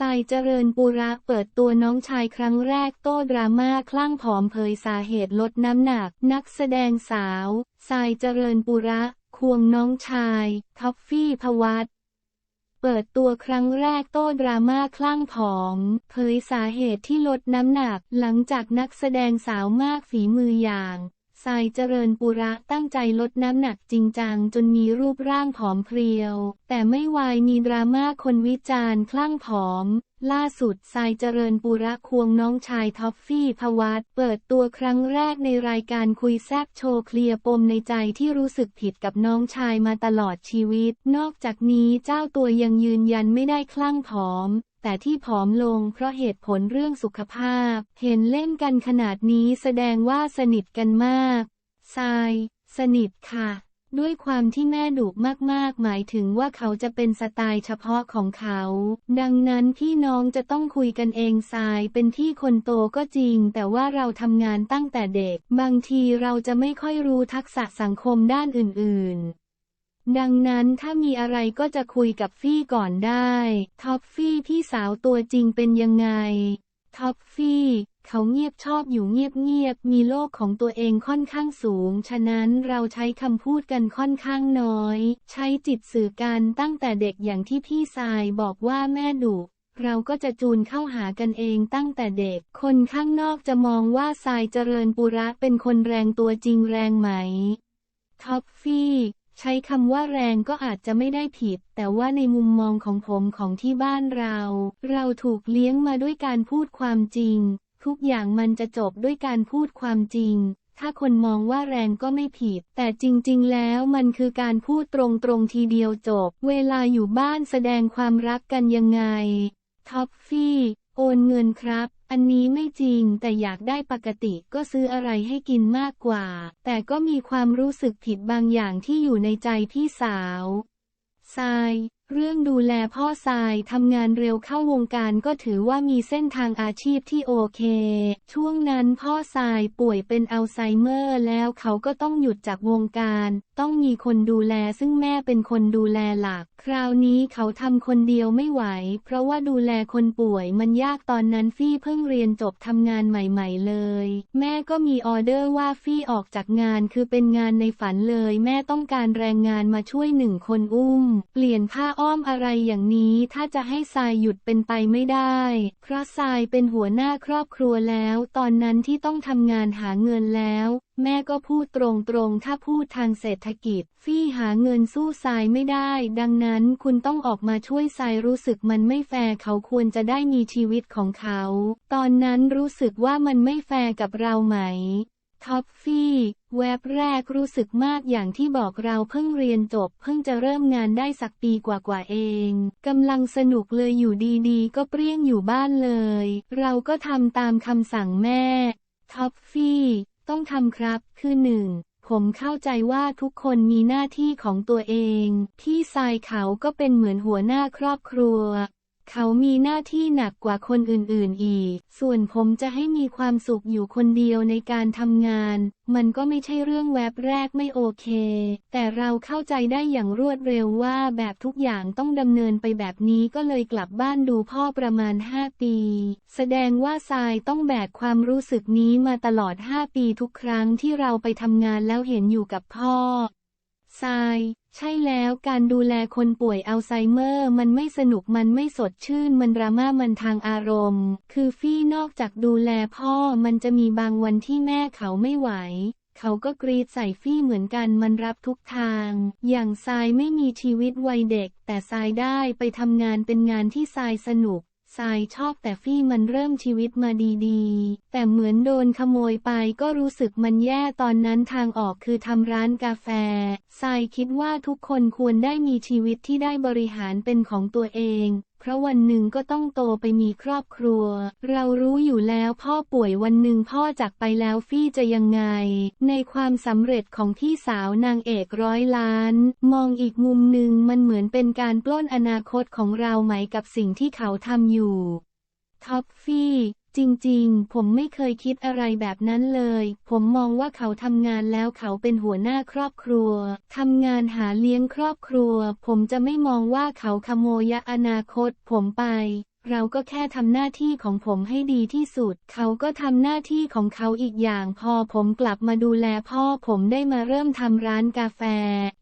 ทรายเจริญปุระเปิดตัวน้องชายครั้งแรกโต้ดราม่าคลั่งผอมเผยสาเหตุลดน้ำหนัก นักแสดงสาวทรายเจริญปุระควงน้องชาย ท็อฟฟี่พวัตเปิดตัวครั้งแรกโต้ดราม่าคลั่งผอม เผยสาเหตุที่ลดน้ำหนัก หลังจากนักแสดงสาวมากฝีมืออย่าง ทรายเจริญปุระตั้งใจลดน้ำหนักจริงจังจนมีรูปร่างผอมเพรียว แต่ไม่วายมีดราม่าคนวิจารณ์คลั่งผอม ล่าสุดทรายเจริญปุระควงน้องชายท็อฟฟี่พวัตเปิดตัวครั้งแรกในรายการคุยแซบโชว์เคลียร์ปมในใจที่รู้สึกผิดกับน้องชายมาตลอดชีวิต นอกจากนี้เจ้าตัวยังยืนยันไม่ได้คลั่งผอม แต่ที่ผอมลงเพราะเหตุผลเรื่องสุขภาพ เห็นเล่นกันขนาดนี้แสดงว่าสนิทกันมากทรายสนิทค่ะ ด้วยความที่แม่ดุมากๆ หมายถึงว่าเขาจะเป็นสไตล์เฉพาะของเขา ดังนั้นพี่น้องจะต้องคุยกันเองทรายเป็นที่คนโตก็จริง แต่ว่าเราทำงานตั้งแต่เด็ก บางทีเราจะไม่ค่อยรู้ทักษะสังคมด้านอื่นๆ ดังนั้นถ้ามีอะไรก็จะคุยกับฟี่ก่อนได้ ท็อปฟี่พี่สาวตัวจริงเป็นยังไง ท็อปฟี่เขาเงียบชอบอยู่เงียบๆ มีโลกของตัวเองค่อนข้างสูง ฉะนั้นเราใช้คำพูดกันค่อนข้างน้อย ใช้จิตสื่อกันตั้งแต่เด็กอย่างที่พี่ทรายบอกว่าแม่ดุ เราก็จะจูนเข้าหากันเองตั้งแต่เด็ก คนข้างนอกจะมองว่าทรายเจริญปุระเป็นคนแรงตัวจริงแรงไหม ท็อปฟี่ ใช้คำว่าแรงก็อาจจะไม่ได้ผิด แต่ว่าในมุมมองของผมของที่บ้านเรา เราถูกเลี้ยงมาด้วยการพูดความจริง ทุกอย่างมันจะจบด้วยการพูดความจริง ถ้าคนมองว่าแรงก็ไม่ผิด แต่จริง ๆ แล้วมันคือการพูดตรงๆทีเดียวจบ เวลาอยู่บ้านแสดงความรักกันยังไง ท็อปฟี่ โอนเงินครับ อันนี้ไม่จริงแต่อยากได้ปกติก็ซื้ออะไรให้กินมากกว่า แต่ก็มีความรู้สึกผิดบางอย่างที่อยู่ในใจพี่สาวทราย เรื่องดูแลพ่อทรายทำงานเร็วเข้าวงการก็ถือว่ามีเส้นทางอาชีพที่โอเค ช่วงนั้นพ่อทรายป่วยเป็นอัลไซเมอร์แล้วเขาก็ต้องหยุดจากวงการ ต้องมีคนดูแลซึ่งแม่เป็นคนดูแลหลัก คราวนี้เขาทำคนเดียวไม่ไหว เพราะว่าดูแลคนป่วยมันยากตอนนั้นฟี่เพิ่งเรียนจบทำงานใหม่ ๆ เลย แม่ก็มีออเดอร์ว่าฟี่ออกจากงานคือเป็นงานในฝันเลย แม่ต้องการแรงงานมาช่วยหนึ่งคนอุ้ม เปลี่ยนผ้าอ้อมอะไรอย่างนี้ถ้าจะให้ทรายหยุดเป็นไปไม่ได้ เพราะทรายเป็นหัวหน้าครอบครัวแล้ว ตอนนั้นที่ต้องทำงานหาเงินแล้ว แม่ก็พูดตรงๆ ถ้าพูดทางเศรษฐกิจ ฟี่หาเงินสู้ทรายไม่ได้ ดังนั้นคุณต้องออกมาช่วยทรายรู้สึกมันไม่แฟร์เขาควรจะได้มีชีวิตของเขา ตอนนั้นรู้สึกว่ามันไม่แฟร์กับเราไหม ท็อปฟี่แวบแรกรู้สึกมากอย่างที่บอกเราเพิ่งเรียนจบ เพิ่งจะเริ่มงานได้สักปีกว่าๆเอง กำลังสนุกเลยอยู่ดีๆ ก็เปรี้ยงอยู่บ้านเลย เราก็ทำตามคำสั่งแม่ ท็อปฟี่ ต้องทำครับ คือหนึ่งผมเข้าใจว่าทุกคนมีหน้าที่ของตัวเอง พี่ทรายเขาก็เป็นเหมือนหัวหน้าครอบครัว เขามีหน้าที่หนักกว่าคนอื่นๆอีก ส่วนผมจะให้มีความสุขอยู่คนเดียวในการทำงาน มันก็ไม่ใช่เรื่องแวบแรกไม่โอเค แต่เราเข้าใจได้อย่างรวดเร็วว่าแบบทุกอย่างต้องดำเนินไปแบบนี้ก็เลยกลับบ้านดูพ่อประมาณ 5 ปี แสดงว่าทรายต้องแบกความรู้สึกนี้มาตลอด 5 ปีทุกครั้งที่เราไปทำงานแล้วเห็นอยู่กับพ่อ ทราย ใช่แล้วการดูแลคนป่วยอัลไซเมอร์ มันไม่สนุกมันไม่สดชื่น มันดราม่ามันทางอารมณ์ คือฟี่นอกจากดูแลพ่อมันจะมีบางวันที่แม่เขาไม่ไหว เขาก็กรีดใส่ฟี่เหมือนกันมันรับทุกทาง อย่างทรายไม่มีชีวิตวัยเด็ก แต่ทรายได้ไปทำงานเป็นงานที่ทรายสนุก ทรายชอบแต่ฟี่มันเริ่มชีวิตมาดีๆ แต่เหมือนโดนขโมยไปก็รู้สึกมันแย่ตอนนั้นทางออกคือทำร้านกาแฟทรายคิดว่าทุกคนควรได้มีชีวิตที่ได้บริหารเป็นของตัวเอง เพราะวันหนึ่งก็ต้องโตไปมีครอบครัว เรารู้อยู่แล้วพ่อป่วยวันหนึ่งพ่อจากไปแล้วฟี่จะยังไง ในความสำเร็จของพี่สาวนางเอกร้อยล้าน มองอีกมุมหนึ่งมันเหมือนเป็นการปล้นอนาคตของเราไหมกับสิ่งที่เขาทำอยู่ท็อปฟี่ จริงๆ ผมไม่เคยคิดอะไรแบบนั้นเลย ผมมองว่าเขาทำงานแล้วเขาเป็นหัวหน้าครอบครัว ทำงานหาเลี้ยงครอบครัว ผมจะไม่มองว่าเขาขโมยอนาคต ผมไป เราก็แค่ทำหน้าที่ของผมให้ดีที่สุด เขาก็ทำหน้าที่ของเขาอีกอย่าง พอผมกลับมาดูแลพ่อผมได้มาเริ่มทำร้านกาแฟ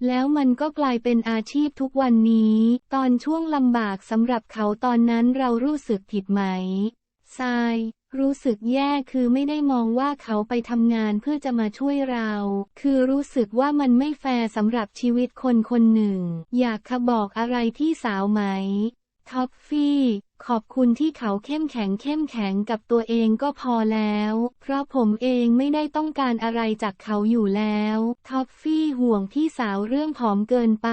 แล้วมันก็กลายเป็นอาชีพทุกวันนี้ ตอนช่วงลำบากสำหรับเขาตอนนั้นเรารู้สึกผิดไหม ทราย รู้สึกแย่คือไม่ได้มองว่าเขาไปทำงานเพื่อจะมาช่วยเรา คือรู้สึกว่ามันไม่แฟร์สำหรับชีวิตคนคนหนึ่ง อยากขบอกอะไรพี่สาวไหม ท็อฟฟี่ ขอบคุณที่เขาเข้มแข็งเข้มแข็งกับตัวเองก็พอแล้ว เพราะผมเองไม่ได้ต้องการอะไรจากเขาอยู่แล้ว ท็อฟฟี่ห่วงพี่สาวเรื่องผอมเกินไป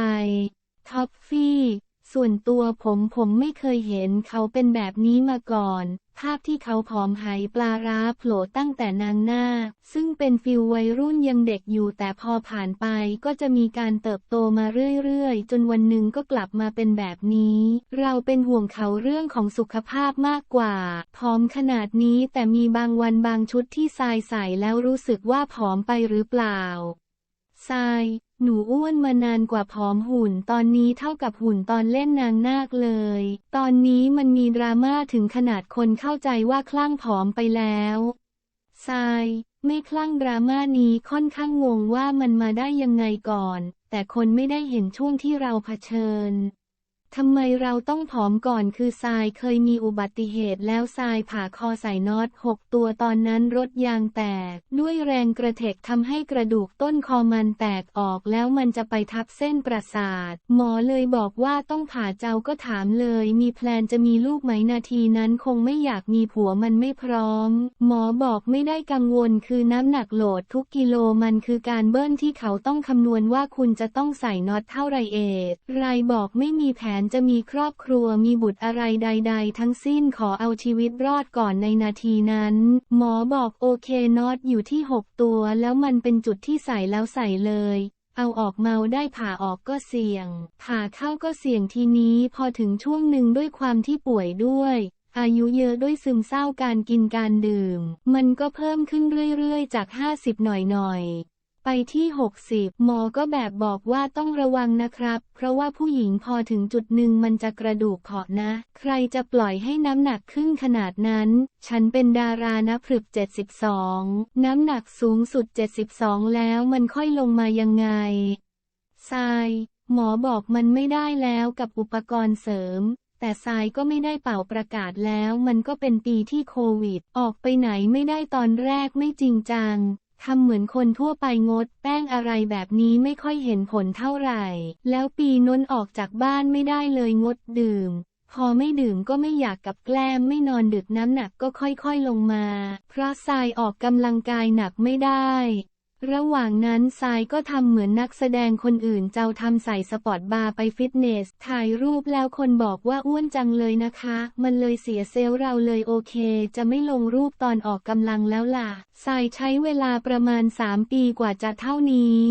ท็อฟฟี่ ส่วนตัวผมผมไม่เคยเห็นเขาเป็นแบบนี้มาก่อน ภาพที่เขาผอมหายปลาร้าโผล่ตั้งแต่นางหน้า ซึ่งเป็นฟิลวัยรุ่นยังเด็กอยู่แต่พอผ่านไปก็จะมีการเติบโตมาเรื่อยๆ จนวันหนึ่งก็กลับมาเป็นแบบนี้ เราเป็นห่วงเขาเรื่องของสุขภาพมากกว่า ผอมขนาดนี้แต่มีบางวันบางชุดที่ทรายใส่แล้วรู้สึกว่าผอมไปหรือเปล่าทราย หนูอ้วนมานานกว่าผอมหุ่น ตอนนี้เท่ากับหุ่นตอนเล่นนางนาคเลย ตอนนี้มันมีดราม่าถึงขนาดคนเข้าใจว่าคลั่งผอมไปแล้วทรายไม่คลั่งดราม่านี้ค่อนข้างงงว่ามันมาได้ยังไงก่อน แต่คนไม่ได้เห็นช่วงที่เราเผชิญ ทำไมเราต้องผอมก่อนคือทรายเคยมีอุบัติเหตุแล้วทรายผ่าคอใส่น็อตหกตัวตอนนั้นรถยางแตก ด้วยแรงกระเทกทำให้กระดูกต้นคอมันแตกออกแล้วมันจะไปทับเส้นประสาท หมอเลยบอกว่าต้องผ่าเจ้าก็ถามเลย มีแพลนจะมีลูกไหมนาทีนั้นคงไม่อยากมีผัวมันไม่พร้อม หมอบอกไม่ได้กังวลคือน้ำหนักโหลดทุกกิโลมันคือการเบิ้ลที่เขาต้องคำนวณว่าคุณจะต้องใส่น็อตเท่าไรเอทไรบอกไม่มีแผนจะมีครอบครัวมีบุตรอะไรใด ๆ ทั้งสิ้นขอเอาชีวิตรอดก่อนในนาทีนั้น หมอบอกโอเคน็อตอยู่ที่ 6 ตัว แล้วมันเป็นจุดที่ใส่แล้วใส่เลยเอาออกเมาได้ผ่าออกก็เสี่ยง ผ่าเข้าก็เสี่ยงทีนี้พอถึงช่วงหนึ่งด้วยความที่ป่วยด้วย อายุเยอะด้วยซึมเศร้าการกินการดื่ม มันก็เพิ่มขึ้นเรื่อยๆ จาก 50 หน่อยๆ ไปที่ 60 หมอก็แบบบอกว่าต้องระวังนะครับ เพราะว่าผู้หญิงพอถึงจุดหนึ่งมันจะกระดูกเผาะนะ ใครจะปล่อยให้น้ำหนักขึ้นขนาดนั้น ฉันเป็นดารานะพรึบ 72 น้ำหนักสูงสุด 72 แล้วมันค่อยลงมายังไงทราย หมอบอกมันไม่ได้แล้วกับอุปกรณ์เสริมแต่ทรายก็ไม่ได้เป่าประกาศแล้วมันก็เป็นปีที่โควิด ออกไปไหนไม่ได้ตอนแรกไม่จริงจัง ทำเหมือนคนทั่วไปงด แป้งอะไรแบบนี้ไม่ค่อยเห็นผลเท่าไหร่ แล้วปีน้นออกจากบ้านไม่ได้เลยงดดื่ม พอไม่ดื่มก็ไม่อยากกับแกล้มไม่นอนดึกน้ำหนักก็ค่อยๆลงมา เพราะทรายออกกำลังกายหนักไม่ได้ ระหว่างนั้นทรายก็ทำเหมือนนักแสดงคนอื่นเจ้าทำใส่สปอร์ตบาร์ไปฟิตเนส ถ่ายรูปแล้วคนบอกว่าอ้วนจังเลยนะคะ มันเลยเสียเซลล์เราเลยโอเค จะไม่ลงรูปตอนออกกำลังแล้วล่ะทรายใช้เวลาประมาณ 3 ปีกว่าจะเท่านี้